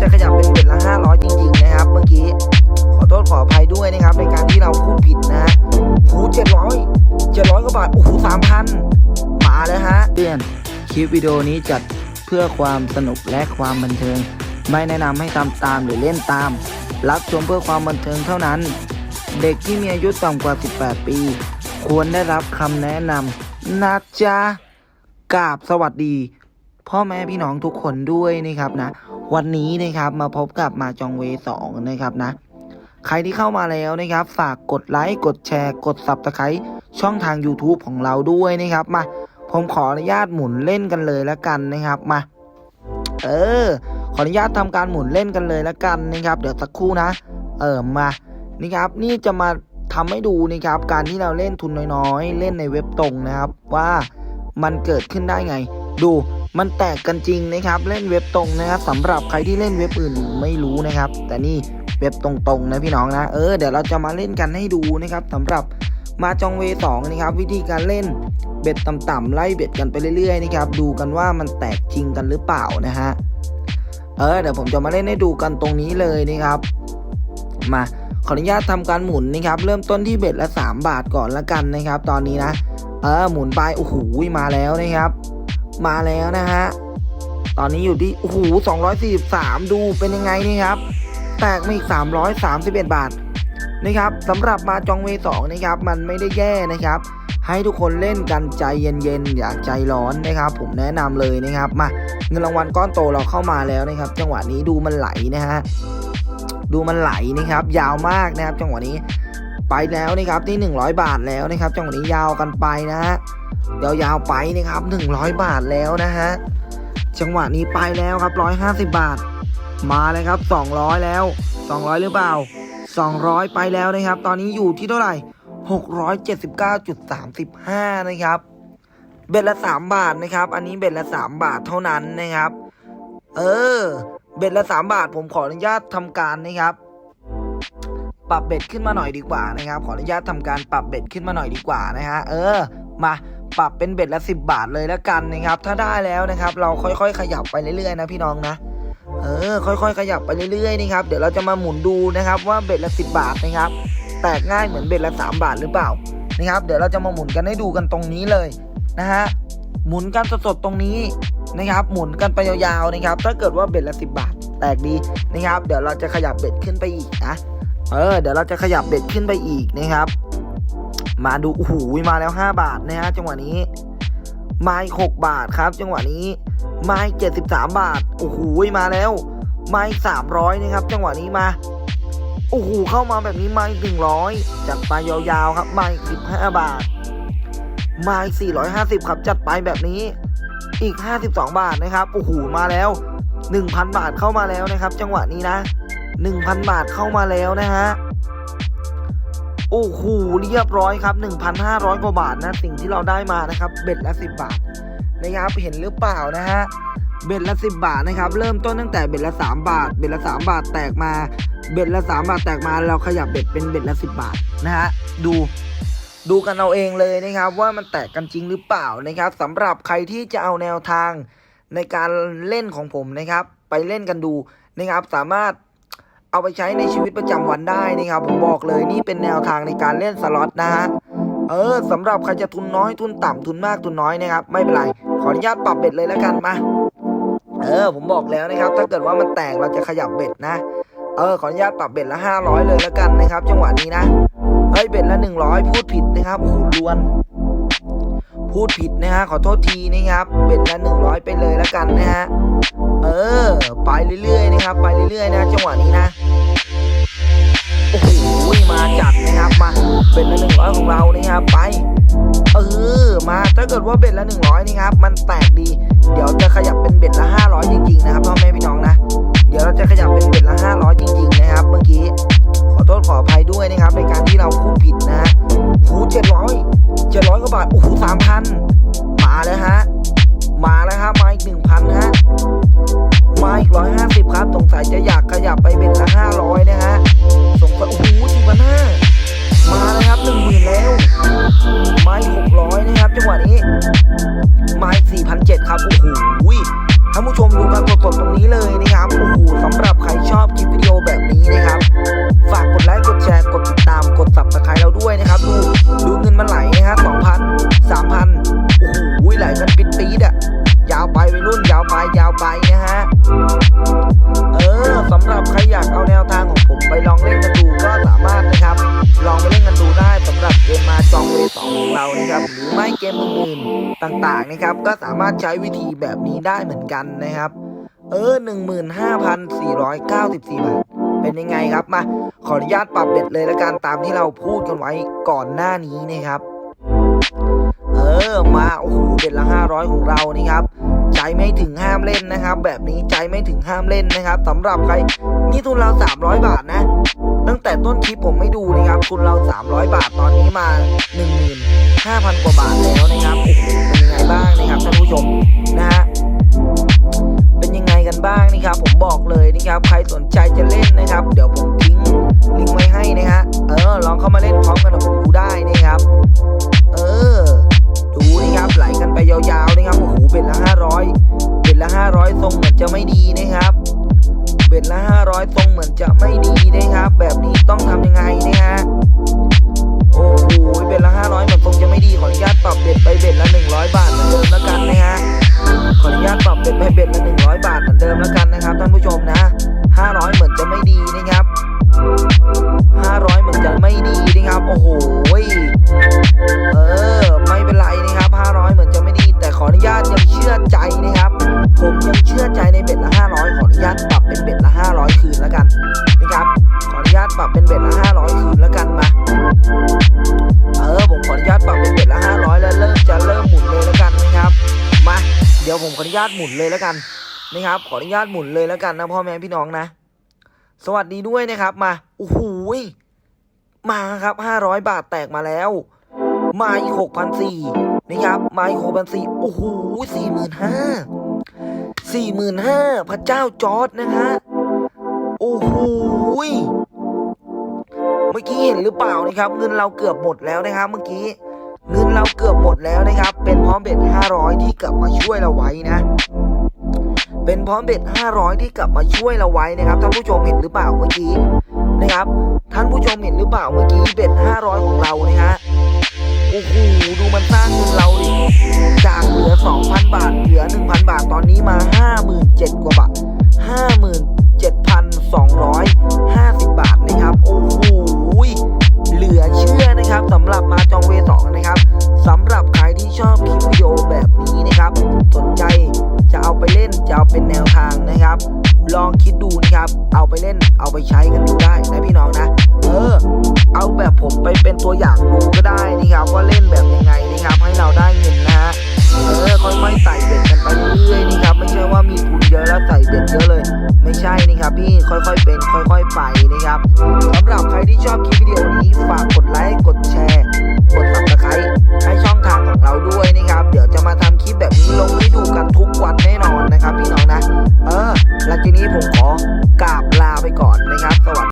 จะขยับเป็นเบ็ดละห้าร้อยจริง ๆ นะครับ เมื่อกี้ ขอโทษขออภัยด้วยนะครับ ในการที่เราพูดผิดนะฮะโอ้โหเจ็ดร้อยเจ็ดร้อยกว่าบาท โอ้โหสามพันมาแล้วฮะเตือนคลิปวิดีโอนี้จัดเพื่อความสนุกและความบันเทิง ไม่แนะนำให้ทำตามหรือเล่นตาม รับชมเพื่อความบันเทิงเท่านั้น เด็กที่มีอายุต่ำกว่า 18 ปี ควรได้รับคำแนะนำนะจ๊ะกราบสวัสดี พ่อแม่พี่น้องทุกคนด้วยนะครับนะ วันนี้นะครับมาพบกับมาจองเวสองนะครับนะ ใครที่เข้ามาแล้วนะครับ ฝากกดไลค์กดแชร์กด Subscribe ช่องทาง YouTube ของเราด้วยนะครับมาผมขออนุญาตหมุนเล่นกันเลยแล้วกันนะครับมา เออ ขออนุญาตทำการหมุนเล่นกันเลยแล้วกันนะครับ เดี๋ยวสักครู่นะ เออมานี่ครับ นี่จะมาทำให้ดูนะครับ การที่เราเล่นทุนน้อยๆ เล่นในเว็บตรงนะครับ ว่ามันเกิดขึ้นได้ไง ดู มันแตกกันจริงนะครับ เล่นเว็บตรงนะครับสำหรับใครที่เล่นเว็บอื่นไม่รู้นะครับ แต่นี่เว็บตรงๆนะพี่น้องนะเออเดี๋ยวเราจะมาเล่นกันให้ดูนะครับสำหรับมาจองเวสองนะครับ วิธีการเล่นเบ็ดต่ำๆไล่เบ็ดกันไปเรื่อยๆนะครับ ดูกันว่ามันแตกจริงกันหรือเปล่านะฮะเออเดี๋ยวผมจะมาเล่นให้ดูกันตรงนี้เลยนะครับ มาขออนุญาตทำการหมุนนะครับ เริ่มต้นที่เบ็ดละ 3 บาทก่อนละกันนะครับ ตอนนี้นะ เออหมุนไปโอ้โหมาแล้วนะครับ มาแล้วนะฮะ ตอนนี้อยู่ที่โอ้โห243 ดูเป็นยังไงนี่ครับ แตกมาอีก 331 บาทนะครับสำหรับมาจองเวสองนะครับ มันไม่ได้แย่นะครับ ให้ทุกคนเล่นกันใจเย็นๆอย่าใจร้อนนะครับ ผมแนะนำเลยนะครับมาเงินรางวัลก้อนโตเราเข้ามาแล้วนะครับ จังหวะนี้ดูมันไหลนะฮะดูมันไหลนะครับ ยาวมากนะครับ จังหวะนี้ไปแล้วนะครับที่ 100 บาทแล้วนะครับ จังหวะนี้ยาวกันไปนะฮะ ยาวๆไปนะครับ 100 บาทแล้วนะฮะ จังหวะนี้ไปแล้วครับ 150 บาท มาเลยครับ 200 แล้ว 200 หรือเปล่า 200 ไปแล้วนะครับ ตอนนี้อยู่ที่เท่าไหร่ 679.35 นะครับ เบ็ดละ 3 บาทนะครับ อันนี้เบ็ดละ 3 บาทเท่านั้นนะครับ เออ เบ็ดละ 3 บาท ผมขออนุญาตทำการนะครับปรับเบ็ดขึ้นมาหน่อยดีกว่านะครับ ขออนุญาตทำการปรับเบ็ดขึ้นมาหน่อยดีกว่านะฮะ เออ มา ปรับเป็นเบ็ดละ 10 บาทเลยแล้วกันนะครับ ถ้าได้แล้วนะครับ เราค่อยๆ ขยับไปเรื่อยๆนะพี่น้องนะ เออ ค่อยๆ ขยับไปเรื่อยๆนะครับ เดี๋ยวเราจะมาหมุนดูนะครับ ว่าเบ็ดละ 10 บาทนะครับ แตกง่ายเหมือนเบ็ดละ 3 บาทหรือเปล่านะครับ เดี๋ยวเราจะมาหมุนกันให้ดูกันตรงนี้เลยนะฮะ หมุนกันสดๆตรงนี้นะครับ หมุนกันไปยาวๆนะครับ ถ้าเกิดว่าเบ็ดละ 10 บาท แตกดีนะครับ เดี๋ยวเราจะขยับเบ็ดขึ้นไปอีกนะ เออ เดี๋ยวเราจะขยับเบ็ดขึ้นไปอีกนะครับ มาดูโอ้โหมาแล้ว 5 บาทนะฮะจังหวะนี้มาอีก6บาทครับจังหวะนี้มาอีก73 บาทโอ้โหมาแล้วมาอีก300นะครับ จังหวะนี้มาโอ้โหเข้ามาแบบนี้มาอีกหนึ่งร้อยจัดไปยาวๆครับมาอีกสิบห้าบาท มาอีกสี่ร้อยห้าสิบครับจัดไปแบบนี้อีกห้าสิบสองบาทนะครับโอ้โหมาแล้วหนึ่งพันบาทเข้ามาแล้วนะครับ จังหวะนี้นะหนึ่งพันบาทเข้ามาแล้วนะฮะ โอ้โหเรียบร้อยครับหนึ่งพันห้าร้อยกว่าบาทนะสิ่งที่เราได้มานะครับเบ็ดละสิบบาทนะครับเห็นหรือเปล่านะฮะเบ็ดละสิบบาทนะครับเริ่มต้นตั้งแต่เบ็ดละสามบาท เบ็ดละสามบาทแตกมา เบ็ดละสามบาทแตกมาเราขยับเบ็ดเป็นเบ็ดละสิบบาทนะฮะดูดูกันเอาเองเลยนะครับว่ามันแตกกันจริงหรือเปล่านะครับสำหรับใครที่จะเอาแนวทางในการเล่นของผมนะครับ ไปเล่นกันดูนะครับสามารถ เอาไปใช้ในชีวิตประจำวันได้นะครับผมบอกเลยนี่เป็นแนวทางในการเล่นสล็อตนะฮะเออสำหรับใครจะทุนน้อยทุนต่ำทุนมากทุนน้อยนะครับไม่เป็นไรขออนุญาตปรับเบ็ดเลยแล้วกันมาเออผมบอกแล้วนะครับ ถ้าเกิดว่ามันแตกเราจะขยับเบ็ดนะ เออขออนุญาตปรับเบ็ดละห้าร้อยเลยแล้วกันนะครับ จังหวะนี้นะเฮ้ยเบ็ดละหนึ่งร้อยพูดผิดนะครับโอ้โหลวน พูดผิดนะฮะขอโทษทีนะครับเบ็ดละหนึ่งร้อยไปเลยแล้วกันนะฮะเออ ไปเรื่อยๆนะครับ ไปเรื่อยๆนะจังหวะนี้นะโอ้โหมาจัดนะครับมาเบ็ดละหนึ่งร้อยของเรานะครับไปเออมาถ้าเกิดว่าเบ็ดละหนึ่งร้อยนี่ครับมันแตกดี เดี๋ยวจะขยับเป็นเบ็ดละห้าร้อยจริงๆนะครับพ่อแม่พี่น้องนะ เดี๋ยวเราจะขยับเป็นเบ็ดละห้าร้อยจริง ๆ นะครับ เรานะครับหรือไม่เกมอื่นต่างๆนะครับก็สามารถใช้วิธีแบบนี้ได้เหมือนกันนะครับ เออ 15,494 บาท เป็นยังไงครับมา ขออนุญาตปรับเบ็ดเลยละกันตามที่เราพูดกันไว้ก่อนหน้านี้นะครับ เออมาโอ้โหเบ็ดละ 500 ของเรานี่ครับใจไม่ถึงห้ามเล่นนะครับ แบบนี้ใจไม่ถึงห้ามเล่นนะครับสำหรับใครนี่ทุนเรา 300 บาทนะ ตั้งแต่ต้นคลิปผมไม่ดูนะครับ คุณเรา 300 บาทตอนนี้มา 15,000 กว่าบาท ดี๋ยวผมขออนุญาตหมุนเลยแล้วกันนะครับ ขออนุญาตหมุนเลยแล้วกันนะพ่อแม่พี่น้องนะ สวัสดีด้วยนะครับมาโอ้โหมาครับ500บาทแตกมาแล้ว มาอีกหกพันสี่นะครับ มาอีกหกพันสี่โอ้โหสี่หมื่นห้าสี่หมื่นห้าพระเจ้าจอร์ดนะฮะโอ้โหเมื่อกี้เห็นหรือเปล่านะครับ เงินเราเกือบหมดแล้วนะครับเมื่อกี้ เงินเราเกือบหมดแล้วนะครับ เป็นพร้อมเบ็ด500 ที่กลับมาช่วยเราไว้นะ เป็นพร้อมเบ็ด500 ที่กลับมาช่วยเราไว้นะครับท่านผู้ชมเห็นหรือเปล่าเมื่อกี้นะครับ ท่านผู้ชมเห็นหรือเปล่าเมื่อกี้เบ็ด500 ของเรานะฮะโอ้โหดูมันสร้างเงินเราดิจากเหลือ 2,000 บาทเหลือ 1,000 บาทตอนนี้มา 57,000กว่าบาท นะครับ เอาไปเล่นเอาไปใช้กันดูได้นะพี่น้องนะ เออ เอาแบบผมไปเป็นตัวอย่างดูก็ได้นะครับว่าเล่นแบบยังไงนะครับให้เราได้เงินนะฮะเออค่อยๆใส่เบ็ดกันไปเรื่อยๆนะครับไม่ใช่ว่ามีทุนเยอะแล้วใส่เบ็ดเยอะเลย ไม่ใช่นะครับพี่ค่อยๆเป็นค่อยๆไปนะครับสำหรับใครที่ชอบคลิปวิดีโอนี้ฝากกดไลค์กดแชร์ กด subscribe ให้ช่องทางของเราด้วยนะครับ เดี๋ยวจะมาทำิปแบบนี้ลงให้ดูกันทุกวันแน่นอนนะครับพี่น้องนะ เออหลังจากนี้ผมขอกราบลาไปก่อนนะครับ สวัสดี